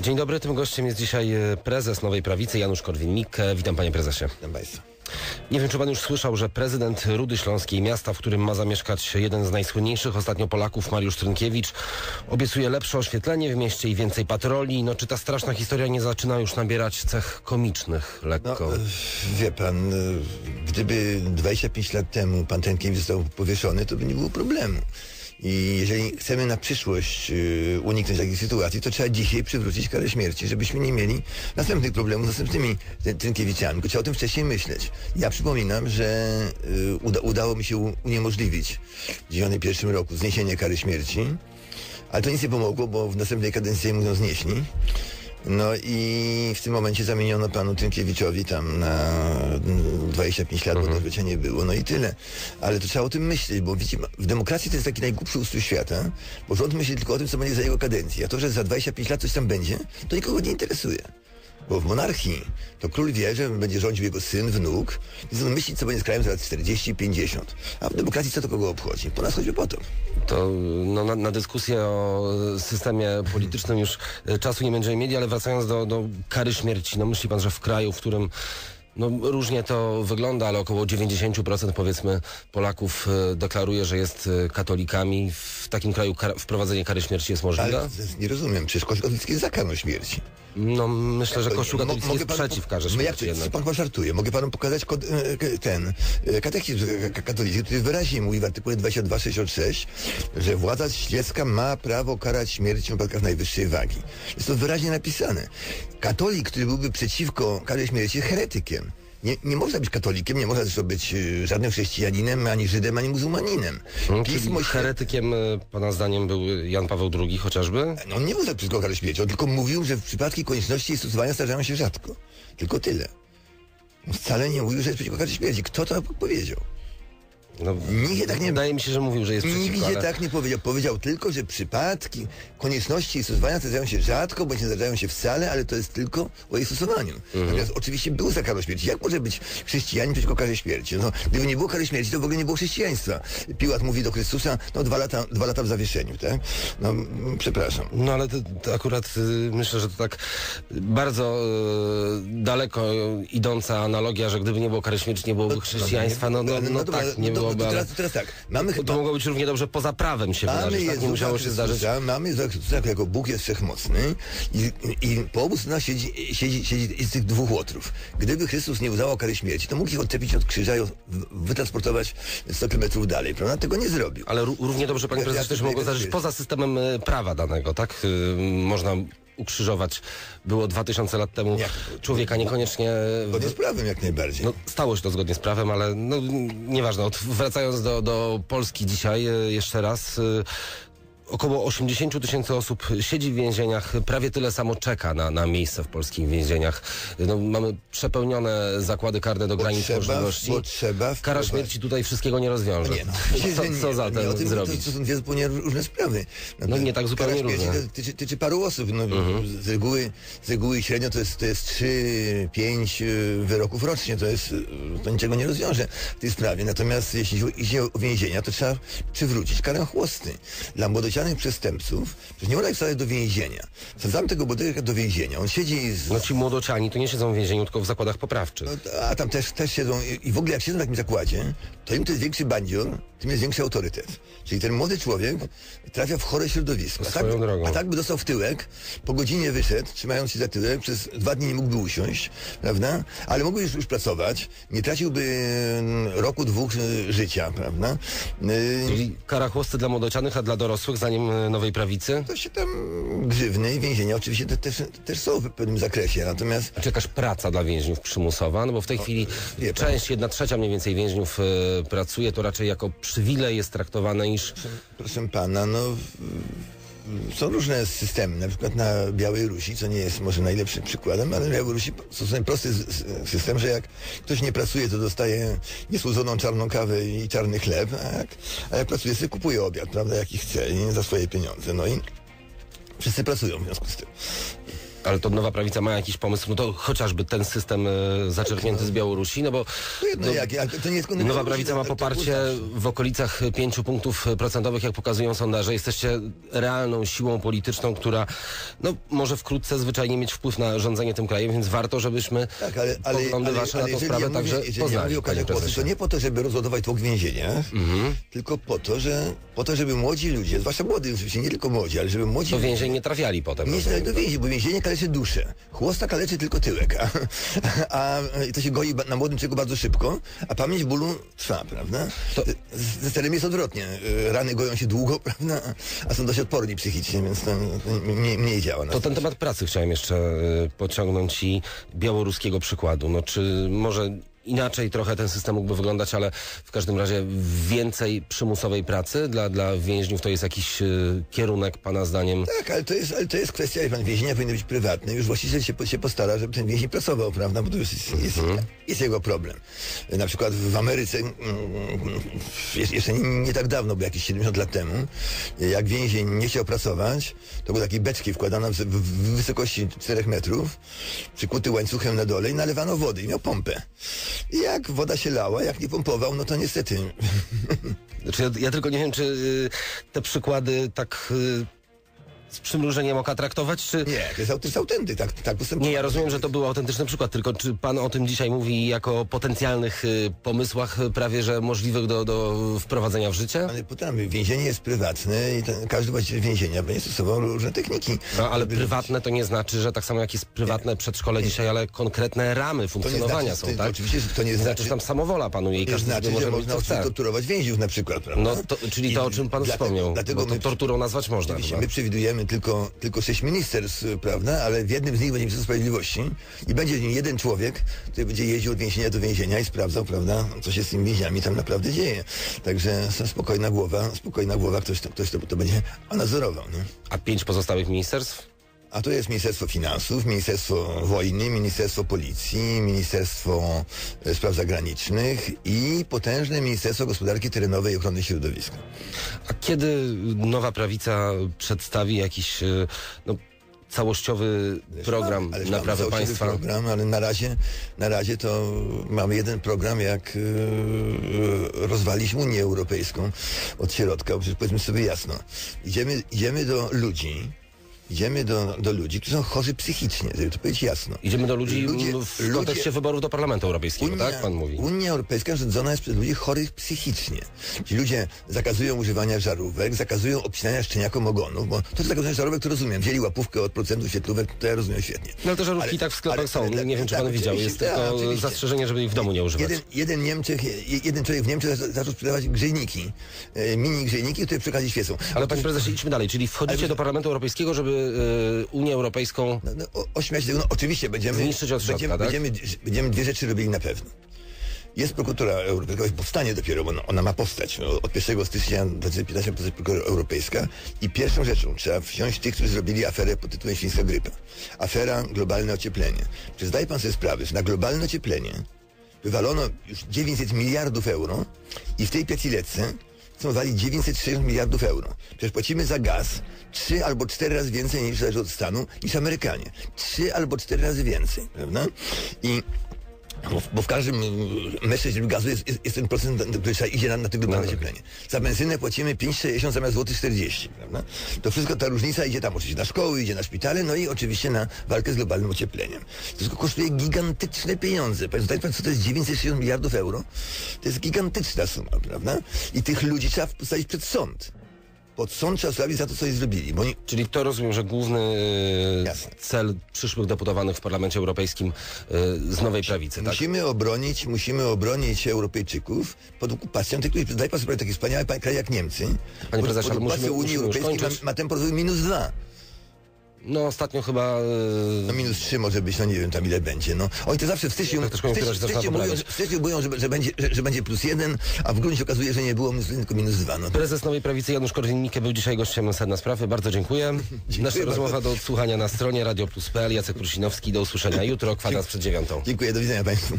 Dzień dobry, tym gościem jest dzisiaj e, prezes Nowej Prawicy Janusz Korwin-Mikke. Witam panie prezesie. Witam Państwa. Nie wiem, czy pan już słyszał, że prezydent Rudy Śląskiej, miasta, w którym ma zamieszkać jeden z najsłynniejszych ostatnio Polaków, Mariusz Trynkiewicz, obiecuje lepsze oświetlenie w mieście i więcej patroli. No, czy ta straszna historia nie zaczyna już nabierać cech komicznych lekko? No, wie pan, e, gdyby 25 lat temu pan Trynkiewicz został powieszony, to by nie było problemu. I jeżeli chcemy na przyszłość y, uniknąć takiej sytuacji, to trzeba dzisiaj przywrócić karę śmierci, żebyśmy nie mieli następnych problemów z następnymi Try- Trynkiewiczami. Tylko trzeba o tym wcześniej myśleć. Ja przypominam, że y, uda, udało mi się uniemożliwić w 91 roku zniesienie kary śmierci, ale to nic nie pomogło, bo w następnej kadencji mu ją znieśli. No i w tym momencie zamieniono panu Trynkiewiczowi tam na mm, 25 lat, bo do życia nie było. No i tyle. Ale to trzeba o tym myśleć, bo wiecie, w demokracji to jest taki najgłupszy ustrój świata, bo rząd myśli tylko o tym, co będzie za jego kadencji. A to, że za 25 lat coś tam będzie, to nikogo nie interesuje. Bo w monarchii to król wie, że będzie rządził jego syn, wnuk, więc on myśli, co będzie z krajem za lat 40, 50. A w demokracji co to kogo obchodzi? Po nas chodzi o potem. To no, na, na dyskusję o systemie politycznym już e, czasu nie będziemy mieli, ale wracając do, do kary śmierci, no myśli pan, że w kraju, w którym no, różnie to wygląda, ale około 90% powiedzmy Polaków e, deklaruje, że jest e, katolikami. W takim kraju kar- wprowadzenie kary śmierci jest możliwe? Ale nie rozumiem, przecież katolicki jest za karą śmierci. No myślę, że Kościół katolicki jest przeciw karze No jak śmierci to, jednak. pan pan żartuje. Mogę panu pokazać kod, e, ten katechizm ka- katolicki, który wyraźnie mówi w artykule 2266, że władza świecka ma prawo karać śmiercią w przypadkach najwyższej wagi. Jest to wyraźnie napisane. Katolik, który byłby przeciwko karze śmierci, jest heretykiem. Nie, nie można być katolikiem, nie można zresztą być e, żadnym chrześcijaninem, ani Żydem, ani muzułmaninem. No, Pismo się- heretykiem e, pana zdaniem był Jan Paweł II chociażby? no on nie był za przeciwko karze śmierci, on tylko mówił, że w przypadku konieczności stosowania zdarzają się rzadko. Tylko tyle. On wcale nie mówił, że jest przeciwko karze śmierci. Kto to powiedział? No, tak nie Wydaje mi się, że mówił, że jest przeciwko, Nigdzie ale... tak nie powiedział. Powiedział tylko, że przypadki konieczności stosowania zdarzają się rzadko, bądź nie zdarzają się wcale, ale to jest tylko o jej stosowaniu. Mhm. Natomiast oczywiście był za karą śmierci. Jak może być chrześcijanin przeciwko karze śmierci? No, gdyby nie było kary śmierci, to w ogóle nie było chrześcijaństwa. Piłat mówi do Chrystusa, no dwa lata, dwa lata w zawieszeniu, tak? No, mm, przepraszam. No ale to, to akurat y, myślę, że to tak bardzo y, daleko idąca analogia, że gdyby nie było kary śmierci, nie byłoby chrześcijaństwa. No, no, no, dobra, tak, nie no, to ale teraz, teraz tak. Mamy to, chyba... to mogło być równie dobrze poza prawem się Mamy wydarzyć. Tak nie Jezusa musiało się zdarzyć. Chrystusa, Mamy Jezusa Chrystusa jako Bóg jest wszechmocny i, i po obu stronach siedzi, siedzi, siedzi z tych dwóch łotrów. Gdyby Chrystus nie udawał kary śmierci, to mógł ich odczepić od krzyża i wytransportować 100 kilometrów dalej, prawda? Tego nie zrobił. Ale ró- równie dobrze, panie prezesie, też mogło zdarzyć poza systemem y, prawa danego, tak? Y, Można ukrzyżować. Było 2000 lat temu Jak? człowieka niekoniecznie... Zgodnie z prawem jak najbardziej. No, stało się to zgodnie z prawem, ale no, nieważne. Wracając do, do Polski dzisiaj, e, jeszcze raz. Około 80 tysięcy osób siedzi w więzieniach, prawie tyle samo czeka na, na miejsce w polskich więzieniach. No, mamy przepełnione zakłady karne do granic trzeba- możliwości. bo trzeba Kara śmierci tutaj wszystkiego nie rozwiąże. Nie, no. co, co nie, o tym, zrobić? To, to są dwie zupełnie różne sprawy. No nie tak zupełnie kara różne. Mhm. to Tyczy, tyczy paru osób. No, z, reguły, z reguły średnio to jest, to jest 3, 5 wyroków rocznie. To, jest, y, to niczego nie rozwiąże w tej sprawie. Natomiast jeśli idzie o więzienia, to trzeba przywrócić karę chłosty. Dla młodocianych przestępców, przecież nie można ich wsadzać do więzienia. Wsadzamy tego młodego do więzienia. On siedzi z, No ci młodociani to nie siedzą w więzieniu, tylko w zakładach poprawczych. no, a tam też, też siedzą i, i w ogóle jak siedzą w takim zakładzie, to im to jest większy bandzior, tym jest większy autorytet. Czyli ten młody człowiek trafia w chore środowisko. A tak, a tak by dostał w tyłek, po godzinie wyszedł, trzymając się za tyłek, przez dwa dni nie mógłby usiąść, prawda? Ale mógłby już, już pracować, nie traciłby mm, roku, dwóch y, życia, prawda? Y, Czyli kara chłosty dla młodocianych, a dla dorosłych, zanim e, nowej prawicy? to się tam grzywny i więzienia oczywiście te, też, też są w pewnym zakresie, natomiast A czy jakaś praca dla więźniów przymusowa? No bo w tej chwili część, jedna trzecia mniej więcej więźniów e, pracuje, to raczej jako przywilej jest traktowane niż... Proszę pana, no są różne systemy, na przykład na Białej Rusi, co nie jest może najlepszym przykładem, ale na Białej Rusi stosunkowo prosty system, że jak ktoś nie pracuje, to dostaje niesłodzoną czarną kawę i czarny chleb, a jak, a jak pracuje, sobie kupuje obiad, prawda, jaki chce, za swoje pieniądze. No i wszyscy pracują w związku z tym. Ale to Nowa Prawica ma jakiś pomysł, no to chociażby ten system e, zaczerpnięty z Białorusi, no bo no, jak, jak, to nie jest Nowa Prawica ma poparcie w okolicach 5 punktów procentowych, jak pokazują sondaże. Jesteście realną siłą polityczną, która no, może wkrótce zwyczajnie mieć wpływ na rządzenie tym krajem, więc warto, żebyśmy Tak, ale, ale, poglądy ale, wasze ale na jeżeli sprawę ja mówię, także jeżeli ja poznali, mówię o to nie po to, żeby rozładować tłok w więzieniach, tylko po to, że, po to, żeby młodzi ludzie, zwłaszcza młodzi, oczywiście nie tylko młodzi, ale żeby młodzi Do więzień nie trafiali potem. nie do więzień, bo więzienie kaleczy duszę. Chłosta kaleczy tylko tyłek, a, a, i to się goi na młodym człowieku bardzo szybko, a pamięć bólu trwa, prawda? To- Z- Ze starym jest odwrotnie. Y, Rany goją się długo, prawda? A są dość odporni psychicznie, więc to mniej, mniej działa. na To ten temat pracy chciałem jeszcze y, pociągnąć i białoruskiego przykładu. No, czy może inaczej trochę ten system mógłby wyglądać, ale w każdym razie więcej przymusowej pracy dla, dla więźniów to jest jakiś y, kierunek pana zdaniem? Tak, ale to jest, ale to jest kwestia, pan, więzienia powinny być prywatne. Już właściciel się, się postara, żeby ten więzień pracował, prawda? Bo to już jest, jest, jest jego problem. Na przykład w Ameryce, mm, jest- jeszcze nie, nie tak dawno, bo jakieś 70 lat temu, jak więzień nie chciał pracować, to były takie beczki wkładane w, w, w wysokości 4 metrów, przykuty łańcuchem na dole i nalewano wody i miał pompę. I jak woda się lała, jak nie pompował, no to niestety. Znaczy, ja, ja tylko nie wiem, czy y, te przykłady tak y, z przymrużeniem oka traktować, czy... nie, to jest, to jest autentyk, tak, tak postępował. Nie, ja rozumiem, że to był autentyczny przykład, tylko czy pan o tym dzisiaj mówi jako potencjalnych y, pomysłach y, prawie, że możliwych do, do wprowadzenia w życie? Ale potem więzienie jest prywatne i ten, każdy właściciel więzienia będzie stosował różne techniki. No, ale prywatne to nie znaczy, że tak samo jak jest prywatne przedszkole dzisiaj, ale konkretne ramy nie funkcjonowania znaczy, są, to, tak? Oczywiście, to nie Znaczy, znaczy, że tam samowola panuje i nie każdy znaczy może można chce. torturować więźniów na przykład, prawda? No, to, czyli to, o czym pan dlatego- wspomniał, Dlatego to torturą nazwać można. my przewidujemy tylko, tylko sześć ministerstw, prawda? Ale w jednym z nich będzie Ministerstwo Sprawiedliwości i będzie w nim jeden człowiek, który będzie jeździł od więzienia do więzienia i sprawdzał, prawda, co się z tymi więźniami tam naprawdę dzieje. Także spokojna głowa, spokojna głowa, ktoś to, ktoś to, to będzie nadzorował, nie? A pięć pozostałych ministerstw? A to jest Ministerstwo Finansów, Ministerstwo Wojny, Ministerstwo Policji, Ministerstwo e, Spraw Zagranicznych i potężne Ministerstwo Gospodarki Terenowej i Ochrony Środowiska. A kiedy Nowa Prawica przedstawi jakiś y, no, całościowy program Ależ naprawy mamy całościowy państwa? program, ale na razie, na razie to mamy jeden program, jak e, rozwalić Unię Europejską od środka. Przecież powiedzmy sobie jasno, idziemy, idziemy do ludzi, idziemy do, do ludzi, którzy są chorzy psychicznie, żeby to powiedzieć jasno. Idziemy do ludzi Ludzie- m, w ludzie- kontekście wyborów do Parlamentu Europejskiego, tak pan mówi? Unia Europejska rządzona jest przez ludzi chorych psychicznie. Ci ludzie zakazują używania żarówek, zakazują obcinania szczeniakom ogonów, bo to, co zakazują żarówek, to rozumiem. Wzięli łapówkę od procentu świetlówek, to ja rozumiem świetnie. No ale te żarówki Ale- tak w sklepach ale- są. ale- nie wiem, czy tak, pan widział. Jest tak, tylko oczywiście. zastrzeżenie, żeby ich w domu nie używać. Jeden, jeden, Niemczech, jeden człowiek w Niemczech za- zaczął sprzedawać grzejniki, e, mini grzejniki, które przy okazji świecą. Ale panie prezesie, idźmy dalej. Czyli wchodzicie do Parlamentu Europejskiego, żeby y, Unię Europejską... No, no, ośmiać no oczywiście będziemy, Zniszczyć od środka, będziemy, tak? będziemy, będziemy dwie rzeczy robili na pewno. Jest prokuratura europejska, powstanie dopiero, bo ona, ona ma powstać. No, od 1 stycznia 2015 powstać prokuratura europejska i pierwszą rzeczą trzeba wziąć tych, którzy zrobili aferę pod tytułem Świńska Grypa. Afera globalne ocieplenie. Czy zdaje pan sobie sprawę, że na globalne ocieplenie wywalono już 900 miliardów euro i w tej piaciletce chcą walić 960 miliardów euro. Przecież płacimy za gaz trzy albo cztery razy więcej niż zależy od stanu, niż Amerykanie. Trzy albo cztery razy więcej, prawda? I bo w, bo w każdym źródeł gazu jest, jest, jest ten procent, który trzeba idzie na, na globalne No tak. ocieplenie. Za benzynę płacimy 5,60 zamiast złoty 40, prawda? To wszystko, ta różnica idzie tam oczywiście na szkoły, idzie na szpitale, no i oczywiście na walkę z globalnym ociepleniem. To wszystko kosztuje gigantyczne pieniądze. Pamiętaj co to jest 960 miliardów euro? To jest gigantyczna suma, prawda? I tych ludzi trzeba postawić przed sąd. Pod sąd trzeba stawić za to, co zrobili. Bo oni, Czyli to rozumiem, że główny y, Jasne. cel przyszłych deputowanych w Parlamencie Europejskim y, z Nowej Prawicy, tak? Musimy obronić, musimy obronić Europejczyków pod okupacją tych, którzy, daj pan sobie taki wspaniały pan- kraj jak Niemcy. Panie pod, prezesie, pod okupacją musimy- Unii musimy Europejskiej ma, ma temperaturę minus dwa. No ostatnio chyba... No Y, minus trzy może być, no nie wiem tam ile będzie. No. Oni to zawsze w styczniu, Tak mówią, że, że, będzie, że, że będzie plus jeden, a w grudniu się okazuje, że nie było minus jeden, tylko minus dwa. No. Prezes Nowej Prawicy Janusz Korwin-Mikke był dzisiaj gościem Sedna Sprawy. Bardzo dziękuję. Nasza bardzo. rozmowa do odsłuchania na stronie radioplus.pl. Jacek Rusinowski. Do usłyszenia jutro, kwadrans przed dziewiątą. Dziękuję, do widzenia Państwu.